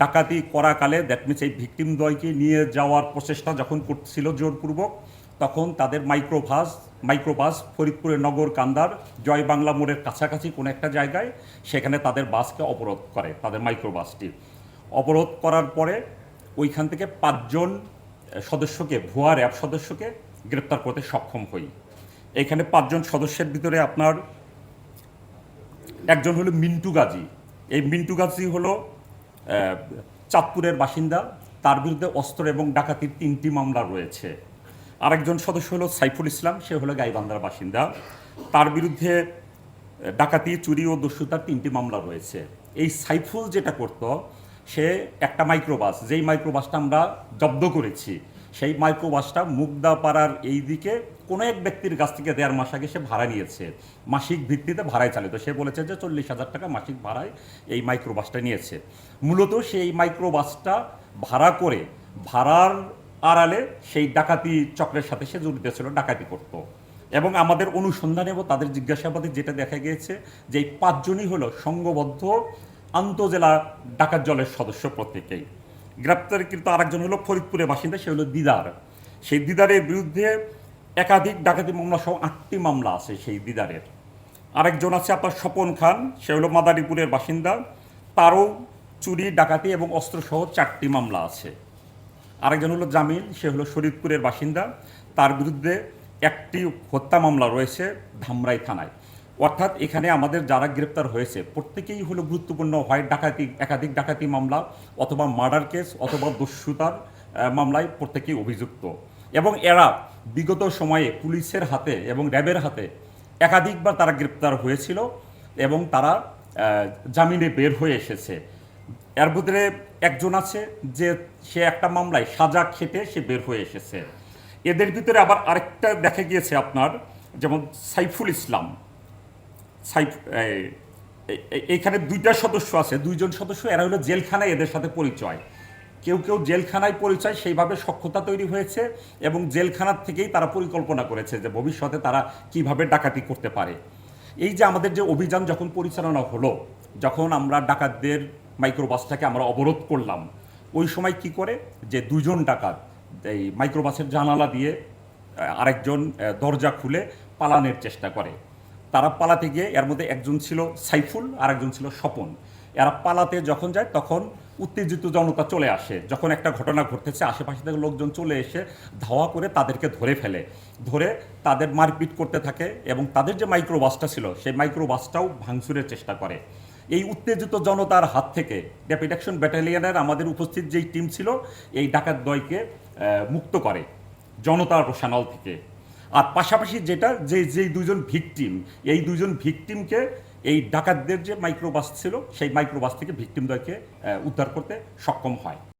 ডাকাতি করাকালে that means এই ভিকটিম দ্বয়কে নিয়ে যাওয়ার প্রচেষ্টা যখন করছিল জোরপূর্বক, তখন তাদের মাইক্রোবাস মাইক্রোবাস ফরিদপুরের নগর কান্দার জয় বাংলা মোড়ের কাছাকাছি কোনো একটা জায়গায় সেখানে তাদের বাসকে অবরোধ করে, তাদের মাইক্রোবাসটি অবরোধ করার পরে ওইখান থেকে পাঁচজন সদস্যকে, ভুয়া র্যাব সদস্যকে গ্রেপ্তার করতে সক্ষম হই। এখানে পাঁচজন সদস্যের ভিতরে আপনার একজন হলো মিন্টু গাজী। এই মিন্টু গাজী হলো চাঁদপুরের বাসিন্দা, তার বিরুদ্ধে অস্ত্র এবং ডাকাতির তিনটি মামলা রয়েছে। আরেকজন সদস্য হলো সাইফুল ইসলাম, সে হলো গাইবান্ধার বাসিন্দা। তার বিরুদ্ধে ডাকাতি, চুরি ও দস্যুতার তিনটি মামলা রয়েছে। এই সাইফুল যেটা করত, সে একটা মাইক্রোবাস যেই মাইক্রোবাসটা আমরা জব্দ করেছি সেই মাইক্রো মাইক্রোবাসটা মুগদাপাড়ার এই দিকে কোনো এক ব্যক্তির কাছ থেকে দেড় মাস আগে সে ভাড়া নিয়েছে, মাসিক ভিত্তিতে ভাড়ায় চালিত। সে বলেছে যে চল্লিশ হাজার টাকা মাসিক ভাড়ায় এই মাইক্রোবাসটা নিয়েছে। মূলত সেই মাইক্রোবাসটা ভাড়া করে ভাড়ার আড়ালে সেই ডাকাতি চক্রের সাথে সে জড়িত ছিল, ডাকাতি করতো। এবং আমাদের অনুসন্ধানে এবং তাদের জিজ্ঞাসাবাদে যেটা দেখা গিয়েছে যে এই পাঁচজনই হলো সংঘবদ্ধ আন্তজেলা ডাকাত জলের সদস্য প্রত্যেকেই। গ্রেপ্তারকৃত আরেকজন হলো ফরিদপুরের বাসিন্দা, সে হলো দিদার। সেই দিদারের বিরুদ্ধে একাধিক ডাকাতি মামলা সহ আটটি মামলা আছে সেই দিদারের। আরেকজন আছে আপনার স্বপন খান, সে হলো মাদারীপুরের বাসিন্দা। তারও চুরি, ডাকাতি এবং অস্ত্রসহ চারটি মামলা আছে। আরেকজন হলো জামিল, সে হলো শরীদপুরের বাসিন্দা। তার বিরুদ্ধে একটি হত্যা মামলা রয়েছে ধামরাই থানায়। অর্থাৎ এখানে আমাদের যারা গ্রেপ্তার হয়েছে, প্রত্যেকেই হলো গুরুত্বপূর্ণ হয় ডাকাতি, একাধিক ডাকাতি মামলা অথবা মার্ডার কেস অথবা দস্যুতার মামলায় প্রত্যেকেই অভিযুক্ত। এবং এরা বিগত সময়ে পুলিশের হাতে এবং র্যাবের হাতে একাধিকবার তারা গ্রেপ্তার হয়েছিল এবং তারা জামিনে বের হয়ে এসেছে। এর ভিতরে একজন আছে যে সে একটা মামলায় সাজা খেটে সে বের হয়ে এসেছে। এদের ভিতরে আবার আরেকটা দেখা গিয়েছে আপনার, যেমন সাইফুল ইসলাম। সাইফ, এই- এই- এইখানে দুইটা সদস্য আছে, দুইজন সদস্য, এরা হলো জেলখানায় এদের সাথে পরিচয়। কেউ কেউ জেলখানায় পরিচয়, সেইভাবে সক্ষতা তৈরি হয়েছে এবং জেলখানার থেকেই তারা পরিকল্পনা করেছে যে ভবিষ্যতে তারা কীভাবে ডাকাতি করতে পারে। এই যে আমাদের যে অভিযান যখন পরিচালনা হলো, যখন আমরা ডাকাতদের মাইক্রোবাসটাকে আমরা অবরোধ করলাম, ওই সময় কি করে? যে দুজন ডাকাত, এই মাইক্রোবাসের জানালা দিয়ে আরেকজন দরজা খুলে পালানোর চেষ্টা করে। তারা পালাতে গিয়ে এর মধ্যে একজন ছিল সাইফুল আর একজন ছিল স্বপন। এরা পালাতে যখন যায় তখন উত্তেজিত জনতা চলে আসে। যখন একটা ঘটনা ঘটতেছে, আশেপাশে থেকে লোকজন চলে এসে ধাওয়া করে তাদেরকে ধরে ফেলে। ধরে তাদের মারপিট করতে থাকে এবং তাদের যে মাইক্রোবাসটা ছিল, সেই মাইক্রোবাসটাও ভাঙচুরের চেষ্টা করে। এই উত্তেজিত জনতার হাত থেকে র্যাপিড অ্যাকশন ব্যাটালিয়নের আমাদের উপস্থিত যেই টিম ছিল, এই ডাকাত দয়কে মুক্ত করে জনতার রোশানল থেকে। আর পাশাপাশি যেটা, যে যেই দুজন ভিকটিম, এই দুজন ভিকটিমকে এই ডাকাতদের যে মাইক্রোবাস ছিল, সেই মাইক্রোবাস থেকে ভিকটিমদেরকে উদ্ধার করতে সক্ষম হয়।